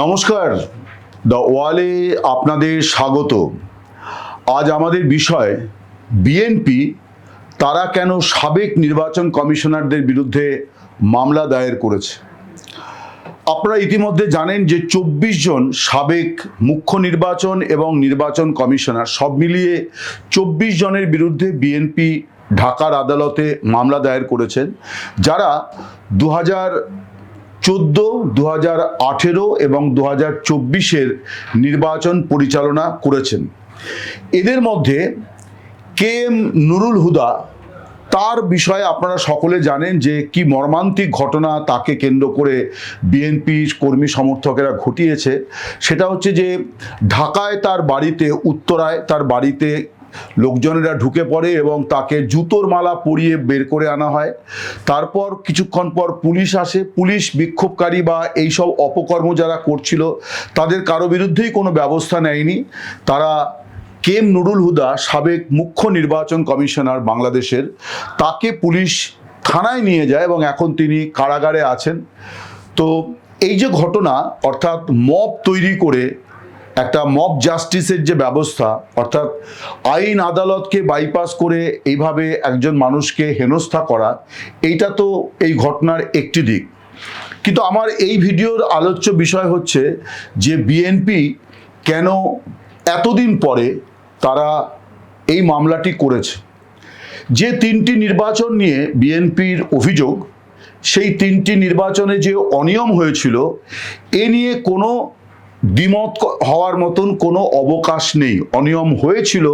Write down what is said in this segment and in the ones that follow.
নমস্কার, দ্য ওয়ালে আপনাদের স্বাগত। আজ আমাদের বিষয়, বিএনপি তারা কেন সাবেক নির্বাচন কমিশনারদের বিরুদ্ধে মামলা দায়ের করেছে? আপনারা ইতিমধ্যে জানেন যে চব্বিশ জন সাবেক মুখ্য নির্বাচন এবং নির্বাচন কমিশনার সব মিলিয়ে চব্বিশ জনের বিরুদ্ধে বিএনপি ঢাকার আদালতে মামলা দায়ের করেছেন, যারা দু হাজার চোদ্দ দু হাজার আঠেরো এবং দু হাজার চব্বিশের নির্বাচন পরিচালনা করেছেন। এদের মধ্যে কে এম নুরুল হুদা, তার বিষয়ে আপনারা সকলে জানেন যে কি মর্মান্তিক ঘটনা তাকে কেন্দ্র করে বিএনপি কর্মী সমর্থকেরা ঘটিয়েছে। সেটা হচ্ছে যে ঢাকায় তার বাড়িতে, উত্তরায় তার বাড়িতে লোকজনেরা ঢুকে পড়ে এবং তাকে জুতোর মালা পরিয়ে বের করে আনা হয়। তারপর কিছুক্ষণ পর পুলিশ আসে। পুলিশ বিক্ষোভকারী বা এইসব অপকর্ম যারা করছিল, তাদের কারও বিরুদ্ধেই কোনো ব্যবস্থা নেয়নি। তারা কেম নুরুল হুদা, সাবেক মুখ্য নির্বাচন কমিশনার বাংলাদেশের, তাকে পুলিশ থানায় নিয়ে যায় এবং এখন তিনি কারাগারে আছেন। তো এই যে ঘটনা, অর্থাৎ মব তৈরি করে একটা মব জাস্টিসের যে ব্যবস্থা, অর্থাৎ আইন আদালতকে বাইপাস করে এইভাবে একজন মানুষকে হেনস্থা করা, এইটা তো এই ঘটনার একটি দিক। কিন্তু আমার এই ভিডিওর আলোচ্য বিষয় হচ্ছে যে বিএনপি কেন এতদিন পরে তারা এই মামলাটি করেছে। যে তিনটি নির্বাচন নিয়ে বিএনপির অভিযোগ, সেই তিনটি নির্বাচনে যে অনিয়ম হয়েছিল, এ নিয়ে কোনো দ্বিমত হওয়ার মতন কোনো অবকাশ নেই। অনিয়ম হয়েছিল,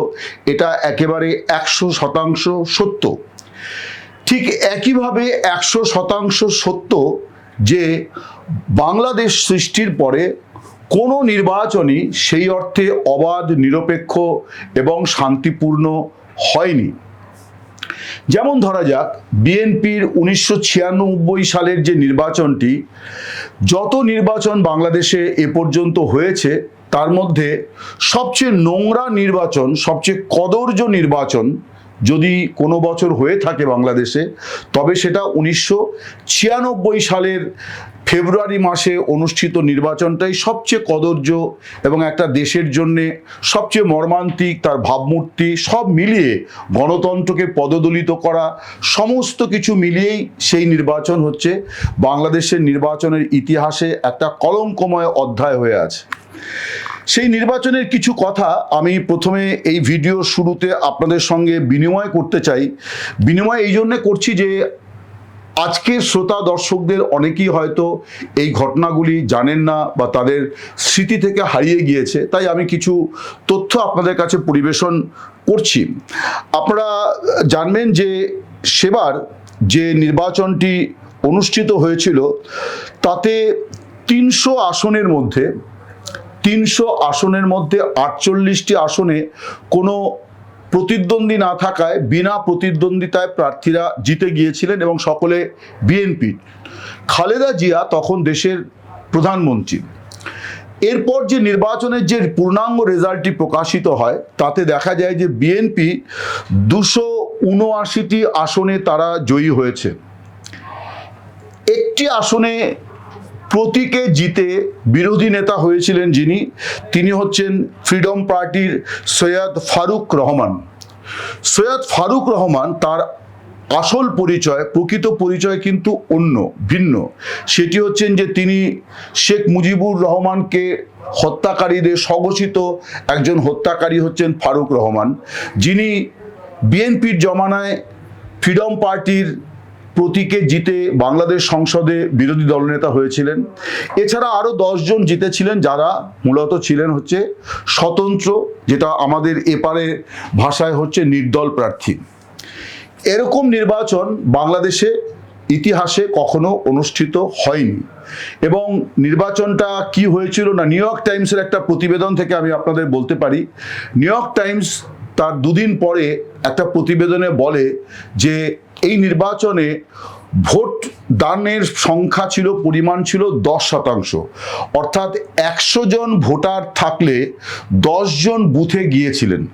এটা একেবারে একশো শতাংশ সত্য। ঠিক একইভাবে একশো শতাংশ সত্য যে, বাংলাদেশ সৃষ্টির পরে কোনো নির্বাচনই সেই অর্থে অবাধ, নিরপেক্ষ এবং শান্তিপূর্ণ হয়নি। যেমন ধরা যাক, বিএনপির উনিশশো ছিয়ানব্বই সালের যে নির্বাচনটি, যত নির্বাচন বাংলাদেশে এ পর্যন্ত হয়েছে, তার মধ্যে সবচেয়ে নোংরা নির্বাচন, সবচেয়ে কদর্য নির্বাচন যদি কোনো বছর হয়ে থাকে বাংলাদেশে, তবে সেটা উনিশশো ছিয়ানব্বই সালের ফেব্রুয়ারি মাসে অনুষ্ঠিত নির্বাচনটাই সবচেয়ে কদর্য এবং একটা দেশের জন্যে সবচেয়ে মর্মান্তিক তার ভাবমূর্তি সব মিলিয়ে গণতন্ত্রকে পদদলিত করা, সমস্ত কিছু মিলিয়েই সেই নির্বাচন হচ্ছে। বাংলাদেশের নির্বাচনের ইতিহাসে একটা কলঙ্কময় অধ্যায় হয়ে আছে। সেই নির্বাচনের কিছু কথা আমি প্রথমে এই ভিডিও শুরুতে আপনাদের সঙ্গে বিনিময় করতে চাই। বিনিময় এই জন্যে করছি যে আজকের শ্রোতা দর্শকদের অনেকেই হয়তো এই ঘটনাগুলি জানেন না বা তাদের স্মৃতি থেকে হারিয়ে গিয়েছে, তাই আমি কিছু তথ্য আপনাদের কাছে পরিবেশন করছি। আপনারা জানবেন যে সেবার যে নির্বাচনটি অনুষ্ঠিত হয়েছিল, তাতে তিনশো আসনের মধ্যে, তিনশো আসনের মধ্যে আটচল্লিশটি আসনে কোনো প্রতিদ্বন্দ্বী না থাকায় বিনা প্রতিদ্বন্দ্বিতায় প্রার্থীরা জিতে গিয়েছিলেন এবং সকলে বিএনপি। খালেদা জিয়া তখন দেশের প্রধানমন্ত্রী। এরপর যে নির্বাচনের যে পূর্ণাঙ্গ রেজাল্টটি প্রকাশিত হয়, তাতে দেখা যায় যে বিএনপি দুশো উনআশিটি আসনে তারা জয়ী হয়েছে। একটি আসনে প্রতীকে জিতে বিরোধী নেতা হয়েছিলেন যিনি, তিনি হচ্ছেন ফ্রিডম পার্টির সৈয়দ ফারুক রহমান। সৈয়দ ফারুক রহমান তার আসল পরিচয়, প্রকৃত পরিচয় কিন্তু অন্য, ভিন্ন। সেটি হচ্ছেন যে তিনি শেখ মুজিবুর রহমানকে হত্যাকারীদের স্বঘোষিত একজন হত্যাকারী হচ্ছেন ফারুক রহমান, যিনি বিএনপির জমানায় ফ্রিডম পার্টির প্রতীকে জিতে বাংলাদেশ সংসদে বিরোধী দলনেতা হয়েছিলেন। এছাড়া আরও দশজন জিতেছিলেন যারা মূলত ছিলেন হচ্ছে স্বতন্ত্র, যেটা আমাদের এপারে ভাষায় হচ্ছে নির্দল প্রার্থী। এরকম নির্বাচন বাংলাদেশে ইতিহাসে কখনো অনুষ্ঠিত হয়নি। এবং নির্বাচনটা কি হয়েছিল না, নিউ ইয়র্ক টাইমসের একটা প্রতিবেদন থেকে আমি আপনাদের বলতে পারি। নিউ ইয়র্ক টাইমস তার দুদিন পরে একটা প্রতিবেদনে বলে যে এই নির্বাচনে ভোট দানের সংখ্যা ছিল, পরিমাণ ছিল দশ শতাংশ। অর্থাৎ একশো জন ভোটার থাকলে জন বুথে গিয়েছিলেন।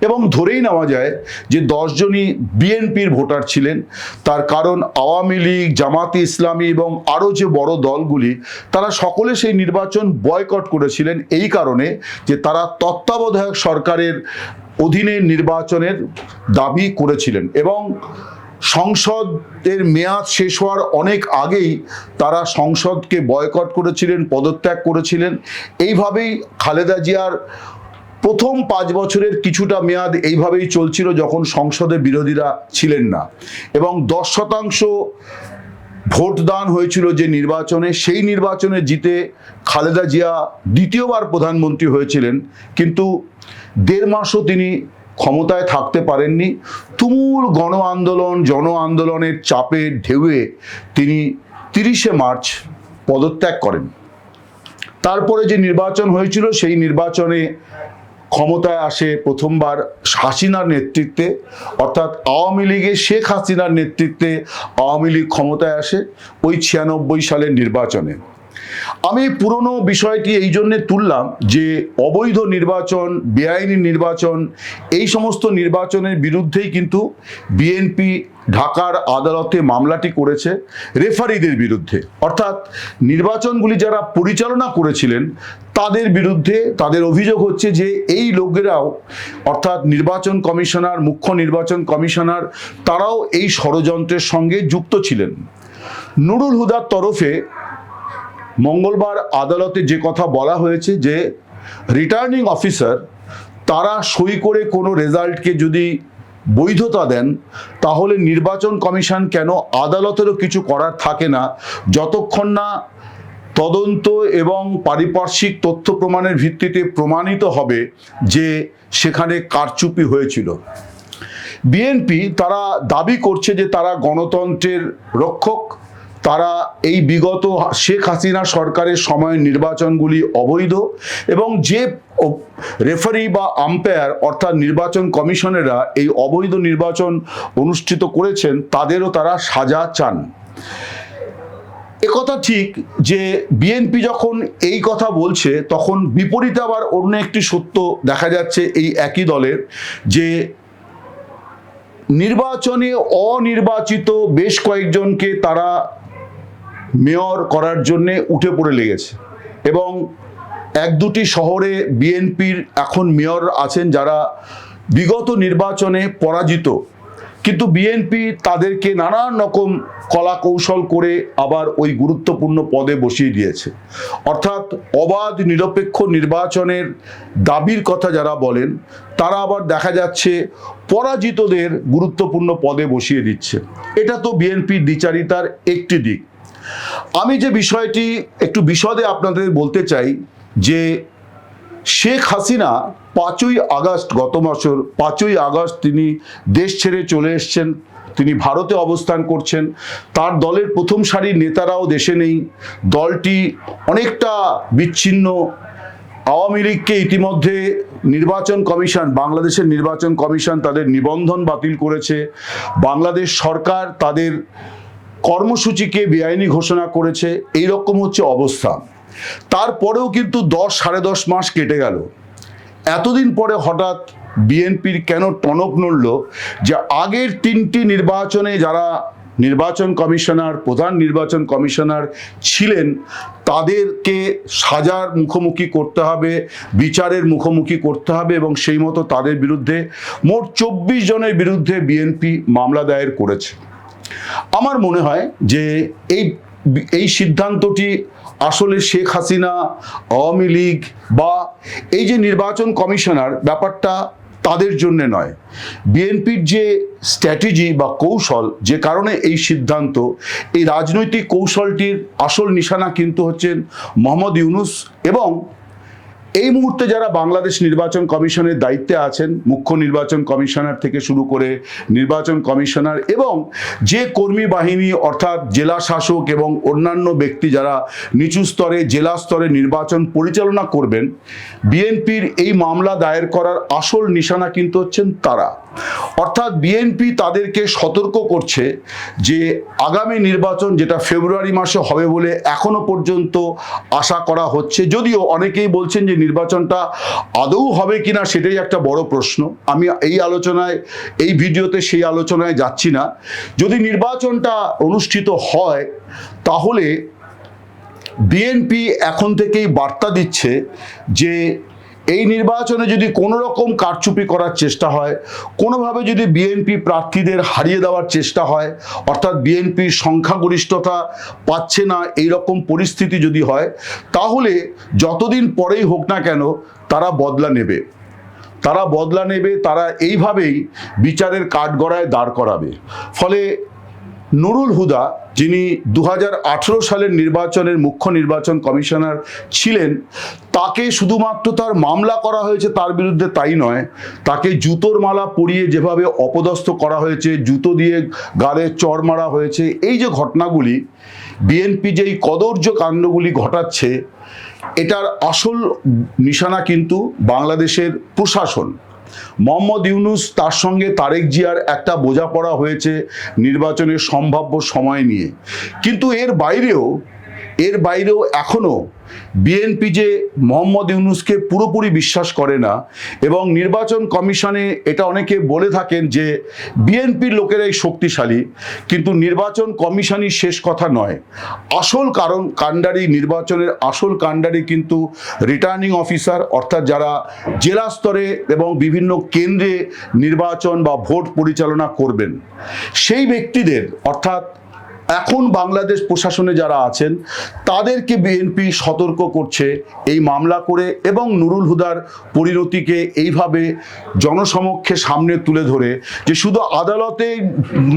এবং ধরেই নেওয়া যায় যে দশজনই বিএনপির ভোটার ছিলেন। তার কারণ আওয়ামী লীগ, জামাতি ইসলামী এবং আরও যে বড় দলগুলি, তারা সকলে সেই নির্বাচন বয়কট করেছিলেন। এই কারণে যে তারা তত্ত্বাবধায়ক সরকারের অধীনে নির্বাচনের দাবি করেছিলেন এবং সংসদের মেয়াদ শেষ হওয়ার অনেক আগেই তারা সংসদকে বয়কট করেছিলেন, পদত্যাগ করেছিলেন। এইভাবেই খালেদা জিয়ার প্রথম পাঁচ বছরের কিছুটা মেয়াদ এইভাবেই চলছিল যখন সংসদে বিরোধীরা ছিলেন না। এবং দশ শতাংশ ভোটদান হয়েছিল যে নির্বাচনে, সেই নির্বাচনে জিতে খালেদা জিয়া দ্বিতীয়বার প্রধানমন্ত্রী হয়েছিলেন, কিন্তু দেড় মাসও তিনি ক্ষমতায় থাকতে পারেননি। তুমুল গণ আন্দোলন, জন আন্দোলনের চাপে ঢেউয়ে তিনি তিরিশে মার্চ পদত্যাগ করেন। তারপরে যে নির্বাচন হয়েছিল, সেই নির্বাচনে ক্ষমতায় আসে প্রথমবার হাসিনার নেতৃত্বে, অর্থাৎ আওয়ামী লীগে শেখ হাসিনার নেতৃত্বে আওয়ামী লীগ ক্ষমতায় আসে ওই ছিয়ানব্বই সালের নির্বাচনে। আমি পুরনো বিষয়টি এই জন্যে তুললাম যে অবৈধ নির্বাচন, বেআইনি নির্বাচন, এই সমস্ত নির্বাচনের বিরুদ্ধেই কিন্তু বিএনপি ঢাকার আদালতে মামলাটি করেছে রেফারিদের বিরুদ্ধে। অর্থাৎ নির্বাচনগুলি যারা পরিচালনা করেছিলেন, তাদের বিরুদ্ধে তাদের অভিযোগ হচ্ছে যে এই লোকেরাও, অর্থাৎ নির্বাচন কমিশনার, মুখ্য নির্বাচন কমিশনার, তারাও এই ষড়যন্ত্রের সঙ্গে যুক্ত ছিলেন। নুরুল হুদার তরফে মঙ্গলবার আদালতে যে কথা বলা হয়েছে যে রিটার্নিং অফিসার তারা সই করে কোনো রেজাল্টকে যদি বৈধতা দেন, তাহলে নির্বাচন কমিশন কেন আদালতেরও কিছু করার থাকে না? যতক্ষণ না তদন্ত এবং পারিপার্শ্বিক তথ্য প্রমাণের ভিত্তিতে প্রমাণিত হবে যে সেখানে কারচুপি হয়েছিল। বিএনপি তারা দাবি করছে যে তারা গণতন্ত্রের রক্ষক। তারা এই বিগত শেখ হাসিনা সরকারের সময় নির্বাচনগুলি অবৈধ এবং যে রেফারি বা আম্পায়ার অর্থাৎ নির্বাচন কমিশনেরা এই অবৈধ নির্বাচন অনুষ্ঠিত করেছেন, তাদেরও তারা সাজা চান। একথা ঠিক যে বিএনপি যখন এই কথা বলছে, তখন বিপরীতে আবার অন্য একটি সত্য দেখা যাচ্ছে এই একই দলের, যে নির্বাচনে অনির্বাচিত বেশ কয়েকজনকে তারা মেয়র করার জন্যে উঠে পড়ে লেগেছে। এবং এক দুটি শহরে বিএনপির এখন মেয়র আছেন যারা বিগত নির্বাচনে পরাজিত। কিন্তু বিএনপি তাদেরকে নানান রকম কলা কৌশল করে আবার ওই গুরুত্বপূর্ণ পদে বসিয়ে দিয়েছে। অর্থাৎ অবাধ নিরপেক্ষ নির্বাচনের দাবির কথা যারা বলেন, তারা আবার দেখা যাচ্ছে পরাজিতদের গুরুত্বপূর্ণ পদে বসিয়ে দিচ্ছে। এটা তো বিএনপির দ্বিচারিতার একটি দিক। আমি যে বিষয়টি একটু বিশদে আপনাদের বলতে চাই যে শেখ হাসিনা পাঁচই আগস্ট গত বছর পাঁচই আগস্ট তিনি দেশ ছেড়ে চলে এসছেন, তিনি ভারতে অবস্থান করছেন, তার দলের প্রথম সারির নেতারাও দেশে নেই, দলটি অনেকটা বিচ্ছিন্ন। আওয়ামী লীগকে ইতিমধ্যে নির্বাচন কমিশন, বাংলাদেশের নির্বাচন কমিশন তাদের নিবন্ধন বাতিল করেছে। বাংলাদেশ সরকার তাদের কর্মসূচিকে বেআইনি ঘোষণা করেছে এই রকম হচ্ছে অবস্থা। তারপরেও কিন্তু দশ, সাড়ে দশ মাস কেটে গেল। এতদিন পরে হঠাৎ বিএনপির কেন টনক নড়ল যে আগের তিনটি নির্বাচনে যারা নির্বাচন কমিশনার, প্রধান নির্বাচন কমিশনার ছিলেন, তাদেরকে সাজার মুখোমুখি করতে হবে, বিচারের মুখোমুখি করতে হবে এবং সেই মতো তাদের বিরুদ্ধে মোট চব্বিশ জনের বিরুদ্ধে বিএনপি মামলা দায়ের করেছে। আমার মনে হয় যে এই এই সিদ্ধান্তটি আসলে শেখ হাসিনা, আওয়ামী লীগ বা এই যে নির্বাচন কমিশনার ব্যাপারটা তাদের জন্য নয়। বিএনপির যে স্ট্র্যাটেজি বা কৌশল যে কারণে এই সিদ্ধান্ত, এই রাজনৈতিক কৌশলটির আসল নিশানা কিন্তু হচ্ছেন মোহাম্মদ ইউনুস এবং এই মুহূর্তে যারা বাংলাদেশ নির্বাচন কমিশনের দায়িত্বে আছেন, মুখ্য নির্বাচন কমিশনার থেকে শুরু করে নির্বাচন কমিশনার এবং যে কর্মী বাহিনী অর্থাৎ জেলা শাসক এবং অন্যান্য ব্যক্তি যারা নিচু স্তরে, জেলা স্তরে নির্বাচন পরিচালনা করবেন, বিএনপির এই মামলা দায়ের করার আসল নিশানা কিন্তু হচ্ছেন তারা। অর্থাৎ বিএনপি তাদেরকে সতর্ক করছে যে আগামী নির্বাচন যেটা ফেব্রুয়ারি মাসে হবে বলে এখনও পর্যন্ত আশা করা হচ্ছে, যদিও অনেকেই বলছেন যে নির্বাচনটা আদৌ হবে কিনা সেটাই একটা বড় প্রশ্ন। আমি এই আলোচনায়, এই ভিডিওতে সেই আলোচনায় যাচ্ছি না। যদি নির্বাচনটা অনুষ্ঠিত হয়, তাহলে বিএনপি এখন থেকেই বার্তা দিচ্ছে যে এই নির্বাচনে যদি কোনো রকম কারচুপি করার চেষ্টা হয়, কোনোভাবে যদি বিএনপি প্রার্থীদের হারিয়ে দেওয়ার চেষ্টা হয়, অর্থাৎ বিএনপির সংখ্যাগরিষ্ঠতা পাচ্ছে না, এই রকম পরিস্থিতি যদি হয়, তাহলে যতদিন পরেই হোক না কেন তারা বদলা নেবে। তারা বদলা নেবে, তারা এইভাবেই বিচারের কাঠগড়ায় দাঁড় করাবে। ফলে নুরুল হুদা, যিনি দু হাজার আঠেরো সালের নির্বাচনের মুখ্য নির্বাচন কমিশনার ছিলেন, তাকে শুধুমাত্র তার মামলা করা হয়েছে তার বিরুদ্ধে তাই নয়, তাকে জুতোর মালা পরিয়ে যেভাবে অপদস্থ করা হয়েছে, জুতো দিয়ে গালে চড় মারা হয়েছে, এই যে ঘটনাগুলি, বিএনপি যেই কদর্য কাণ্ডগুলি ঘটাচ্ছে, এটার আসল নিশানা কিন্তু বাংলাদেশের প্রশাসন। মোহাম্মদ ইউনুস তার সঙ্গে তারেক জিয়ার একটা বোঝাপড়া হয়েছে নির্বাচনের সম্ভাব্য সময় নিয়ে। কিন্তু এর বাইরেও এর বাইরেও এখনও বিএনপি যে মোহাম্মদ ইউনুসকে পুরোপুরি বিশ্বাস করে না এবং নির্বাচন কমিশনে এটা অনেকে বলে থাকেন যে বিএনপির লোকেরাই শক্তিশালী, কিন্তু নির্বাচন কমিশনই শেষ কথা নয়। আসল কারণ কাণ্ডারি, নির্বাচনের আসল কাণ্ডারি কিন্তু রিটার্নিং অফিসার অর্থাৎ যারা জেলা স্তরে এবং বিভিন্ন কেন্দ্রে নির্বাচন বা ভোট পরিচালনা করবেন। সেই ব্যক্তিদের, অর্থাৎ এখন বাংলাদেশ প্রশাসনে যারা আছেন, তাদেরকে বিএনপি সতর্ক করছে এই মামলা করে এবং নুরুল হুদার পরিণতিকে এইভাবে জনসমক্ষে সামনে তুলে ধরে যে শুধু আদালতে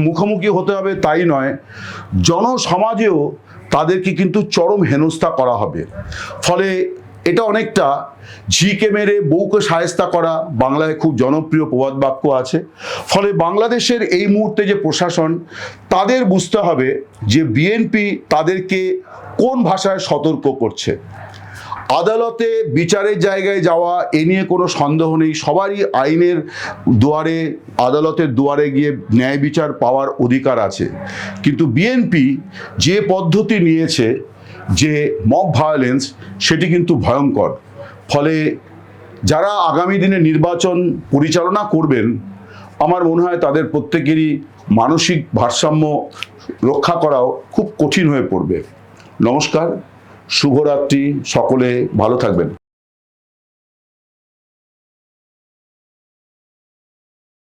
মুখোমুখি হতে হবে তাই নয়, জনসমাজেও তাদেরকে কিন্তু চরম হেনস্থা করা হবে। ফলে এটা অনেকটা ঝিকে মেরে বউকে সায়স্তা করা, বাংলায় খুব জনপ্রিয় প্রবাদ বাক্য আছে। ফলে বাংলাদেশের এই মুহূর্তে যে প্রশাসন, তাদের বুঝতে হবে যে বিএনপি তাদেরকে কোন ভাষায় সতর্ক করছে। আদালতে বিচারের জায়গায় যাওয়া, এ নিয়ে কোনো সন্দেহ নেই। সবারই আইনের দুয়ারে, আদালতের দুয়ারে গিয়ে ন্যায় বিচার পাওয়ার অধিকার আছে। কিন্তু বিএনপি যে পদ্ধতি নিয়েছে যে মব ভায়োলেন্স সেটি কিন্তু ভয়ঙ্কর। ফলে যারা আগামী দিনে নির্বাচন পরিচালনা করবেন, আমার মনে হয় তাদের প্রত্যেকেরই মানসিক ভারসাম্য রক্ষা করাও খুব কঠিন হয়ে পড়বে। নমস্কার, শুভরাত্রি, সকলে ভালো থাকবেন।